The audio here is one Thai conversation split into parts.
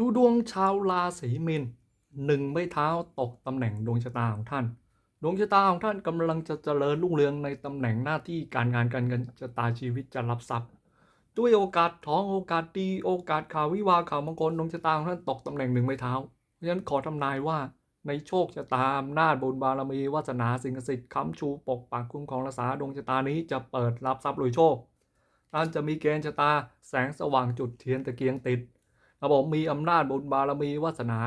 ดูดวงชาวราศีมีนหนึ่งไม่เท้าตกตำแหน่งดวงชะตาของท่าน ดวงชะตาของท่านกำลังจะเจริญรุ่งเรืองในตำแหน่งหน้าที่การงานการเงินชะตาชีวิตจะรับทรัพย์ด้วยโอกาสท้องโอกาสดีโอกาสข่าววิวาข่าวมงคลดวงชะตาของท่านตกตำแหน่งหนึ่งไม่เท้าเพราะฉะนั้นขอทำนายว่าในโชคชะตาอำนาจบุญบารมีวาสนาสิ่งศักดิ์สิทธิ์ค้ำชูปกปักคุ้มครองรักษาดวงชะตานี้จะเปิดรับทรัพย์รวยโชคท่านจะมีเกณฑ์ชะตาแสงสว่างจุดเทียนตะเกียงติด ครับผมมีอำนาจบุญบารมีวาสนา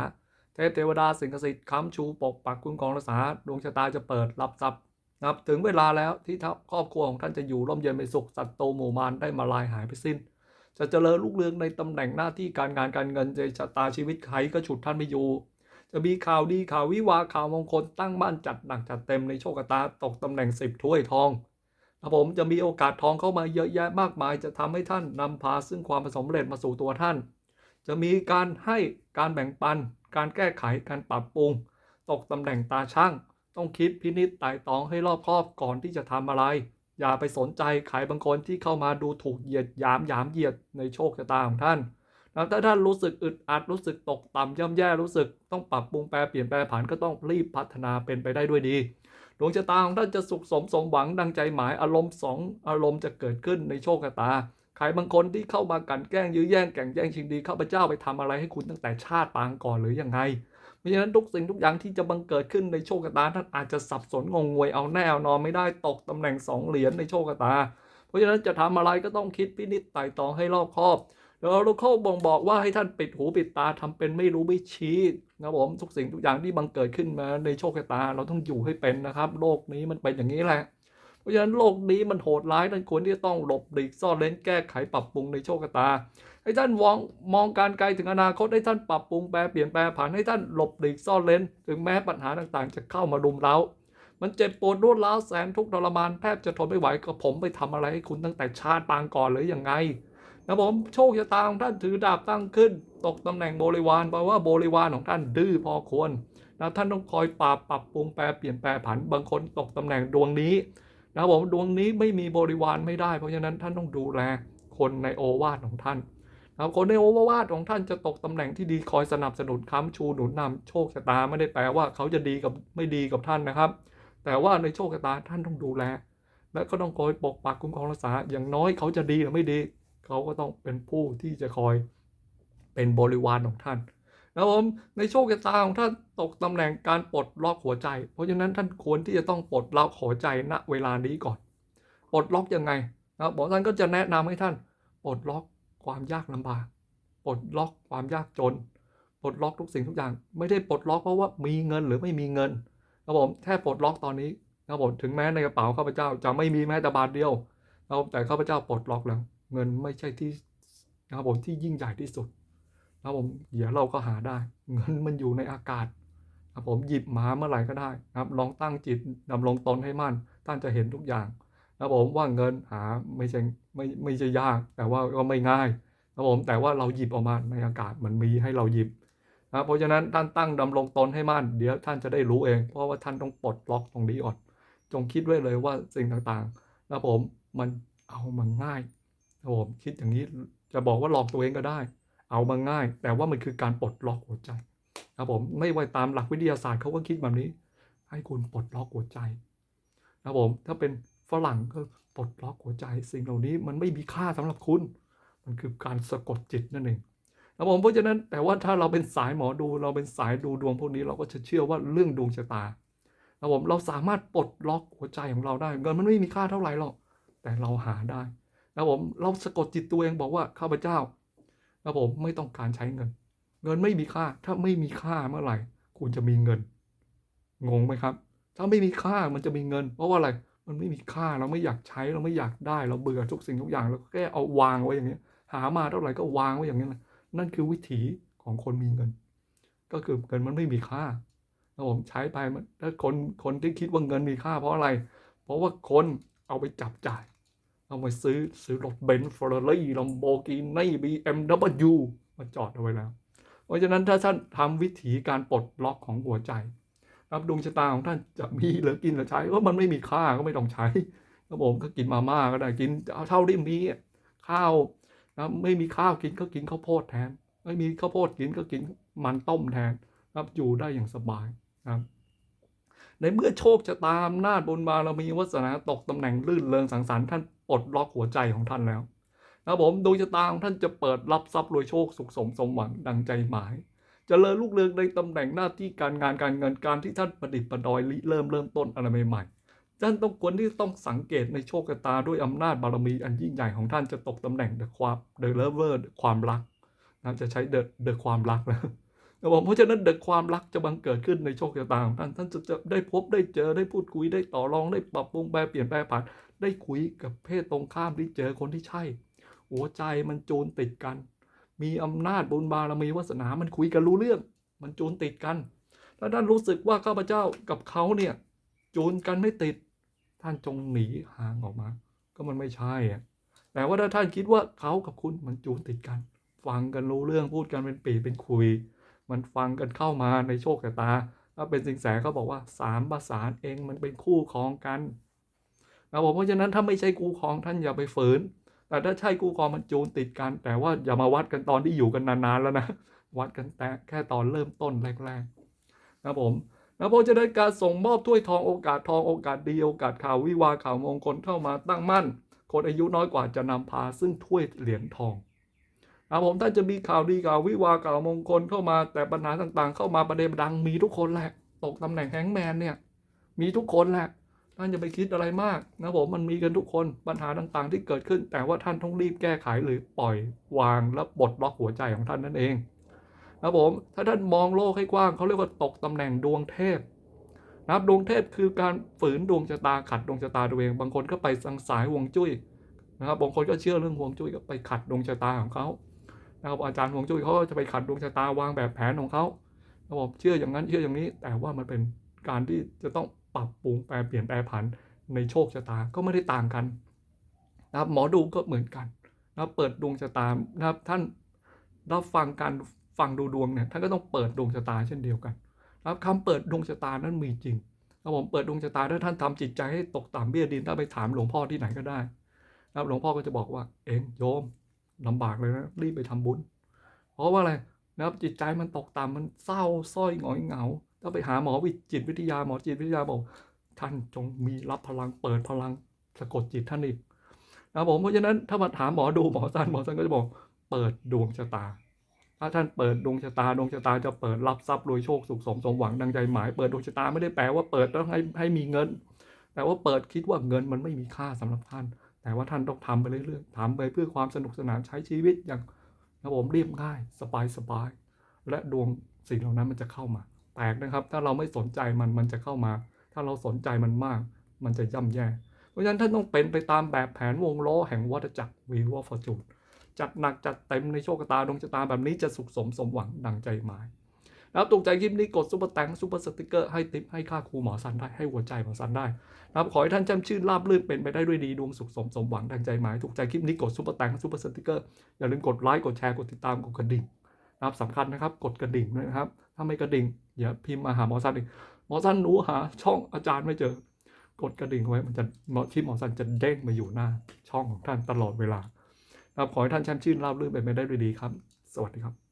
เทพเทวดาสิงค์สิทธิ์ค้ำชูปกปักคุ้มครองรักษาดวงชะตาจะเปิดรับทรัพย์นะครับถึงเวลาแล้วที่ครอบครัวของท่านจะอยู่ร่มเย็นเป็นสุขสัตว์โตหมู่มารได้มาลายหายไปสิ้น จะเจริญรุ่งเรืองในตำแหน่งหน้าที่การงานการเงินในชะตาชีวิตใครก็ฉุดท่านไม่อยู่จะมีข่าวดีข่าววิวาข่าวมงคลตั้งบ้านจัดหนักจัดเต็มในโชคชะตาตกตำแหน่งสิบถ้วยทองครับผมจะมีโอกาสทองเข้ามาเยอะแยะมากมาย จะทำให้ท่านนำพาซึ่งความสำเร็จมาสู่ตัวท่าน จะมีการให้การแบ่งปัน การแก้ไขการปรับปรุง ตกตำแหน่งตาช่าง ต้องคิดพินิจไต่ตองให้รอบคอบก่อนที่จะทำอะไร อย่าไปสนใจใครบางคนที่เข้ามาดูถูกเหยียดหยามหยามเหยียดในโชคชะตาของท่านแล้วถ้าท่านรู้สึกอึดอัดรู้สึกตกต่ำย่ำแย่รู้สึก ต้องปรับปรุงแปลเปลี่ยนแปลผันก็ต้องรีบพัฒนาเป็นไปได้ด้วยดีดวงชะตาของท่านจะสุขสมสมหวังดังใจหมายอารมณ์สองอารมณ์จะเกิดขึ้นในโชคชะตา ใครบางคนที่เข้ามากันแกล้งยื้อแย่งแก่งแย่งชิงดีข้าพเจ้าไปทำอะไรให้คุณตั้งแต่ชาติปางก่อนหรือยังไงเพราะฉะนั้นทุกสิ่งทุกอย่างที่จะบังเกิดขึ้นในโชคชะตาท่านอาจจะสับสนงงงวยเอาแน่เอานอนไม่ได้ตกตำแหน่งสองเหรียญในโชคชะตา เพราะฉะนั้นจะทำอะไรก็ต้องคิดพินิจไต่ตองให้รอบคอบแล้วเราเข้าบ่งบอกว่าให้ท่านปิดหูปิดตาทำเป็นไม่รู้ไม่ชี้นะผมทุกสิ่งทุกอย่างที่บังเกิดขึ้นมาในโชคชะตา เราต้องอยู่ให้เป็นนะครับ โลกนี้มันเป็นอย่างนี้แหละ เพราะฉะนั้นโลกนี้มันโหดร้ายท่านควรที่จะต้องหลบหลีกซ่อนเล้นแก้ไขปรับปรุงในโชคชะตา ให้ท่านมองมองการไกลถึงอนาคตให้ท่านปรับปรุงแปลเปลี่ยนแปลผันให้ท่านหลบหลีกซ่อนเล้น ถึงแม้ปัญหาต่างๆ จะเข้ามารุมเร้า มันเจ็บปวดรวดร้าวแสนทุกข์ทรมานแทบจะทนไม่ไหวก็ผมไปทำอะไรให้คุณตั้งแต่ชาติปางก่อนหรือยังไงนะผมโชคชะตาของท่านถือดาบตั้งขึ้น ตกตำแหน่งบริวารแปลว่าบริวารของท่านดื้อพอควรนะท่านต้องคอยปรับปรับปรุงแปลเปลี่ยนแปลผันบางคนตกตำแหน่งดวงนี้ นะผมดวงนี้ไม่มีบริวารไม่ได้ เพราะฉะนั้นท่านต้องดูแลคนในโอวาทของท่านนะคนในโอวาทของท่านจะตกตำแหน่งที่ดีคอยสนับสนุนค้ำชูหนุนนำโชคชะตาไม่ได้แปลว่าเขาจะดีกับไม่ดีกับท่านนะครับ แต่ว่าในโชคชะตาท่านต้องดูแล และก็ต้องคอยปกปักคุ้มครองรักษาอย่างน้อยเขาจะดีหรือไม่ดี เขาก็ต้องเป็นผู้ที่จะคอยเป็นบริวารของท่าน นะผมในโชคชะตาของท่านตกตำแหน่งการปลดล็อกหัวใจ เพราะฉะนั้นท่านควรที่จะต้องปลดล็อกหัวใจณเวลานี้ก่อน ปลดล็อกยังไงนะบอกท่านก็จะแนะนำให้ท่านปลดล็อกความยากลำบากปลดล็อกความยากจนปลดล็อกทุกสิ่งทุกอย่าง ไม่ได้ปลดล็อกเพราะว่ามีเงินหรือไม่มีเงินนะผมแค่ปลดล็อกตอนนี้นะผมถึงแม้ในกระเป๋าข้าพเจ้าจะไม่มีแม้แต่บาทเดียวนะแต่ข้าพเจ้าปลดล็อกแล้ว เงินไม่ใช่ที่นะครับผมที่ยิ่งใหญ่ที่สุด นะครับผมเดี๋ยวเราก็หาได้ เงินมันอยู่ในอากาศนะครับผมหยิบมาเมื่อไหร่ก็ได้นะครับลองตั้งจิตดำรงตนให้มั่นท่านจะเห็นทุกอย่างนะครับผมว่าเงินหาไม่ใช่ไม่ไม่ใช่ยาก แต่ว่าก็ไม่ง่ายนะครับผมแต่ว่าเราหยิบออกมาในอากาศมันมีให้เราหยิบนะเพราะฉะนั้นท่านตั้งดำรงตนให้มั่นเดี๋ยวท่านจะได้รู้เอง เพราะว่าท่านต้องปลดล็อกตรงนี้ก่อนจงคิดไว้เลยว่าสิ่งต่างๆนะครับผมมันเอามันง่ายครับผมคิดอย่างนี้จะบอกว่าหลอกตัวเองก็ได้ เอามาง่าย แต่ว่ามันคือการปลดล็อกหัวใจครับผมไม่ว่าตามหลักวิทยาศาสตร์เขาก็คิดแบบนี้ ให้คุณปลดล็อกหัวใจครับผมถ้าเป็นฝรั่งก็ปลดล็อกหัวใจ สิ่งเหล่านี้มันไม่มีค่าสำหรับคุณ มันคือการสะกดจิตนั่นเองครับผมเพราะฉะนั้นแต่ว่าถ้าเราเป็นสายหมอดูเราเป็นสายดูดวงพวกนี้เราก็จะเชื่อว่าเรื่องดวงชะตาครับผมเราสามารถปลดล็อกหัวใจของเราได้เงินมันไม่มีค่าเท่าไหร่หรอกแต่เราหาได้นะผมเราสะกดจิตตัวเองบอกว่าข้าพเจ้า นะผมไม่ต้องการใช้เงิน เงินไม่มีค่า ถ้าไม่มีค่าเมื่อไหร่ คุณจะมีเงิน งงไหมครับ ถ้าไม่มีค่ามันจะมีเงิน เพราะว่าอะไร มันไม่มีค่าเราไม่อยากใช้เราไม่อยากได้เราเบื่อทุกสิ่งทุกอย่างเราแค่เอาวางไว้อย่างนี้หามาเท่าไหร่ก็วางไว้อย่างนี้นะนั่นคือวิถีของคนมีเงิน ก็คือเงินมันไม่มีค่าแล้วผมใช้ไปมันถ้าคนคนที่คิดว่าเงินมีค่าเพราะอะไร เพราะว่าคนเอาไปจับจ่าย เอาไปซื้อซื้อรถเบนซ์ฟอร์รี่ลัมโบกินี่บีเอ็มดับเบิลยูมาจอดเอาไว้แล้ว เพราะฉะนั้นถ้าท่านทำวิถีการปลดล็อกของหัวใจครับดวงชะตาของท่านจะมีเหลือกินเหลือใช้เพราะมันไม่มีค่าก็ไม่ต้องใช้ครับผมก็กินมาม่าก็ได้กินเอาเท่าที่มีข้าวนะไม่มีข้าวกินก็กินข้าวโพดแทน ไม่มีข้าวโพดกินก็กินมันต้มแทนครับอยู่ได้อย่างสบายครับในเมื่อโชคชะตาอำนาจบุญบารมีวาสนาตกตำแหน่งลื่นเริงสังสรรค์ท่าน ปลดล็อกหัวใจของท่านแล้วนะผมดวงชะตาของท่านจะเปิดรับทรัพย์รวยโชคสุขสมสมหวังดังใจหมายจเจริญลูกเรืองในตำแหน่งหน้าที่การงานการเงินการที่ท่านประดิษฐ์ประดอยริเริ่มเริ่มต้นอะไรใหม่ๆท่านต้องควรที่ต้องสังเกตในโชคชะตาด้วยอำนาจบารมีอันยิ่งใหญ่ของท่านจะตกตำแหน่งเดอะความเดอะเลเวอร์ความรักนะจะใช้เดอะเดอะความรักนะ ครับผมเพราะฉะนั้นเด็กความรักจะบังเกิดขึ้นในโชคชะตาของท่านท่านจะจะได้พบได้เจอได้พูดคุยได้ต่อรองได้ปรับปรุงแปรเปลี่ยนแปลผ่านได้คุยกับเพศตรงข้ามที่เจอคนที่ใช่ หัวใจมันจูนติดกัน มีอำนาจบุญบารมีวาสนามันคุยกันรู้เรื่อง มันจูนติดกันถ้าท่านรู้สึกว่าข้าพเจ้ากับเขาเนี่ยจูนกันไม่ติด ท่านจงหนีห่างออกมา ก็มันไม่ใช่อะแต่ว่าถ้าท่านคิดว่าเขากับคุณมันจูนติดกัน ฟังกันรู้เรื่องพูดกันเป็นปีเป็นคุย มันฟังกันเข้ามาในโชคชะตา ถ้าเป็นสิงแสเขาบอกว่าสามประสานเองมันเป็นคู่ครองกันนะผมเพราะฉะนั้นถ้าไม่ใช่คู่ครองท่านอย่าไปฝืน แต่ถ้าใช่คู่ครองมันจูนติดกัน แต่ว่าอย่ามาวัดกันตอนที่อยู่กันนานๆแล้วนะวัดกันแต่แค่ตอนเริ่มต้นแรกๆนะผมนะเพราะฉะนั้นการส่งมอบถ้วยทองโอกาสทองโอกาสดีโอกาสข่าววิวาข่าวมงคลเข้ามาตั้งมั่น คนอายุน้อยกว่าจะนำพาซึ่งถ้วยเหรียญทอง ครับผมท่านจะมีข่าวดีข่าววิวาข่าวมงคลเข้ามาแต่ปัญหาต่างๆ เข้ามาประเด็นดังมีทุกคนแหละตกตำแหน่งแฮงแมนเนี่ยมีทุกคนแหละท่านจะไปคิดอะไรมากนะผมมันมีกันทุกคนปัญหาต่างๆ ที่เกิดขึ้น แต่ว่าท่านต้องรีบแก้ไขหรือปล่อยวางและปลดล็อกหัวใจของท่านนั่นเองนะผมถ้าท่านมองโลกให้กว้างเขาเรียกว่าตกตำแหน่งดวงเทพนะครับดวงเทพคือการฝืนดวงชะตาขัดดวงชะตาตัวเอง บางคนก็ไปสังสายห่วงจุ้ยนะครับบางคนก็เชื่อเรื่องห่วงจุ้ยก็ไปขัดดวงชะตาของเขา นะครับอาจารย์ฮวงจุ้ยเขาก็จะไปขัดดวงชะตาวางแบบแผนของเขาเขาบอกเชื่ออย่างนั้นเชื่ออย่างนี้ แต่ว่ามันเป็นการที่จะต้องปรับปรุงแปลเปลี่ยนแปลผันในโชคชะตาก็ไม่ได้ต่างกันนะครับหมอดูก็เหมือนกันนะครับเปิดดวงชะตานะครับท่านรับฟังการฟังดูดวงเนี่ยท่านก็ต้องเปิดดวงชะตาเช่นเดียวกันนะครับคำเปิดดวงชะตานั้นมีจริงครับผมเปิดดวงชะตาถ้าท่านทำจิตใจให้ตกต่ำเบี้ยดินถ้าไปถามหลวงพ่อที่ไหนก็ได้นะครับหลวงพ่อก็จะบอกว่าเองโยม ลำบากเลยนะรีบไปทำบุญ เพราะว่าอะไรนะครับจิตใจมันตกต่ำมันเศร้าสร้อยหงอยเหงาถ้าไปหาหมอวิจิตวิทยาหมอจิตวิทยาบอกท่านจงมีรับพลังเปิดพลังสะกดจิตท่านอีกนะผมเพราะฉะนั้นถ้ามาถามหมอดูหมอสันหมอสันก็จะบอกเปิดดวงชะตา ถ้าท่านเปิดดวงชะตาดวงชะตาจะเปิดรับทรัพย์รวยโชคสุขสมสมหวังดังใจหมายเปิดดวงชะตาไม่ได้แปลว่าเปิดแล้วให้ให้มีเงิน แต่ว่าเปิดคิดว่าเงินมันไม่มีค่าสำหรับท่าน แต่ว่าท่านต้องทำไปเรื่อยๆทำไปเพื่อความสนุกสนานใช้ชีวิตอย่างนะผมเรียบง่ายสบายสบายและดวงสิ่งเหล่านั้นมันจะเข้ามาแปลกนะครับ ถ้าเราไม่สนใจมันมันจะเข้ามา ถ้าเราสนใจมันมาก มันจะย่ำแย่ เพราะฉะนั้นท่านต้องเป็นไปตามแบบแผนวงล้อแห่งวัฏจักรวีวอฟอร์จูนจัดหนักจัดเต็มในโชคชะตาดวงชะตาแบบนี้จะสุขสมสมหวังดังใจหมาย นะครับถูกใจคลิปนี้กดซุปเปอร์แตงซุปเปอร์สติกเกอร์ให้ติปให้ค่าครูหมอสันได้ให้หัวใจหมอสันได้นะครับขอให้ท่านจำชื่นราบรื่นเป็นไปได้ด้วยดีดวงสุขสมสมหวังดังใจหมายถูกใจคลิปนี้กดซุปเปอร์แตงซุปเปอร์สติกเกอร์อย่าลืมกดไลค์กดแชร์กดติดตามกดกระดิ่งนะครับสำคัญนะครับกดกระดิ่งด้วยนะครับถ้าไม่กระดิ่งอย่าพิมพ์มาหาหมอสันอีกหมอสันหนูหาช่องอาจารย์ไม่เจอกดกระดิ่งไว้มันจะหมอคลิปหมอสันจะเด้งมาอยู่หน้า ช่องของท่านตลอดเวลานะครับขอให้ท่านแชมชื่นราบรื่นเป็นไปได้ด้วยดีครับ สวัสดีครับ